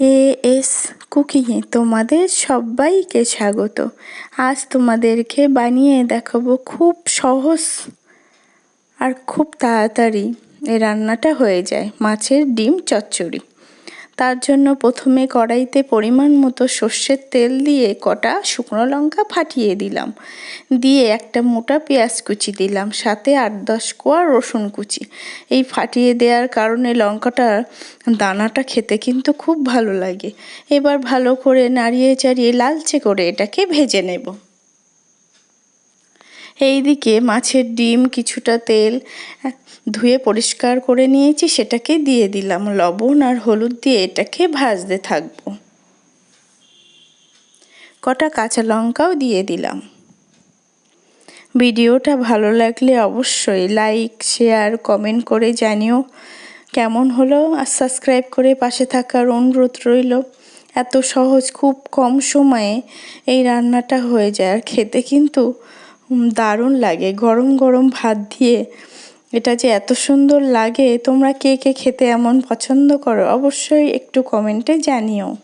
A S কুকিংয়ে তোমাদের সবাইকে স্বাগত। আজ তোমাদেরকে বানিয়ে দেখাবো খুব সহজ আর খুব তাড়াতাড়ি। এ রান্নাটা হয়ে যায়। মাছের ডিম চচ্চড়ি। তার জন্য প্রথমে কড়াইতে পরিমাণ মতো সর্ষের তেল দিয়ে কটা শুকনো লঙ্কা ফাটিয়ে দিলাম। দিয়ে একটা মোটা পেঁয়াজ কুচি দিলাম, সাথে আট দশ কোয়া রসুন কুচি। এই ফাটিয়ে দেওয়ার কারণে লঙ্কাটার দানাটা খেতে কিন্তু খুব ভালো লাগে। এবার ভালো করে নাড়িয়ে চাড়িয়ে লালচে করে এটাকে ভেজে নেব। এই দিকে মাছের ডিম কিছুটা তেল ধুয়ে পরিষ্কার করে নিয়েছি, সেটাকে দিয়ে দিলাম। লবণ আর হলুদ দিয়ে এটাকে ভাজতে থাকব। কটা কাঁচা লঙ্কাও দিয়ে দিলাম। ভিডিওটা ভালো লাগলে অবশ্যই লাইক, শেয়ার, কমেন্ট করে জানিও কেমন হলো আর সাবস্ক্রাইব করে পাশে থাকার অনুরোধ রইল। এত সহজ, খুব কম সময়ে এই রান্নাটা হয়ে যায়। আর খেতে কিন্তু দারুণ লাগে। গরম গরম ভাত দিয়ে এটা যে এত সুন্দর লাগে, তোমরা কে কে খেতে এমন পছন্দ করো অবশ্যই একটু কমেন্টে জানিও।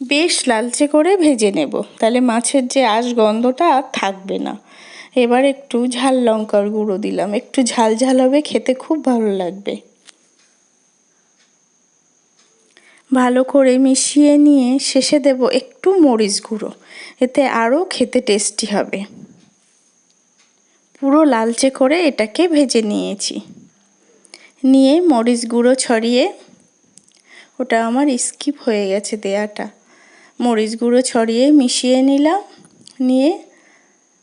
বেশ লালচে করে ভেজে নেব, তাহলে মাছের যে আঁশ গন্ধটা আর থাকবে না। এবার একটু ঝাল লঙ্কার গুঁড়ো দিলাম, একটু ঝাল ঝাল হবে, খেতে খুব ভালো লাগবে। ভালো করে মিশিয়ে নিয়ে শেষে দেব একটু মরিচ গুঁড়ো। এতে আরও খেতে টেস্টি হবে। পুরো লালচে করে এটাকে ভেজে নিয়েছি। নিয়ে মরিচ গুঁড়ো ছড়িয়ে, ওটা আমার স্কিপ হয়ে গেছে দেয়াটা। মরিচ গুঁড়ো ছড়িয়ে মিশিয়ে নিলাম, নিয়ে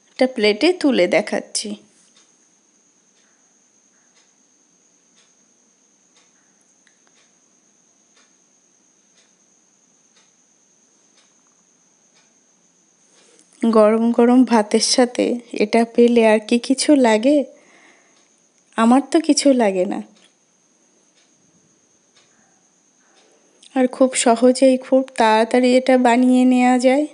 একটা প্লেটে তুলে দেখাচ্ছি। গরম গরম ভাতের সাথে এটা পেলে আর কি কিছু লাগে? আমার তো কিছু লাগে না। আর খুব সহজেই খুব তাড়াতাড়ি এটা বানিয়ে নেওয়া যায়।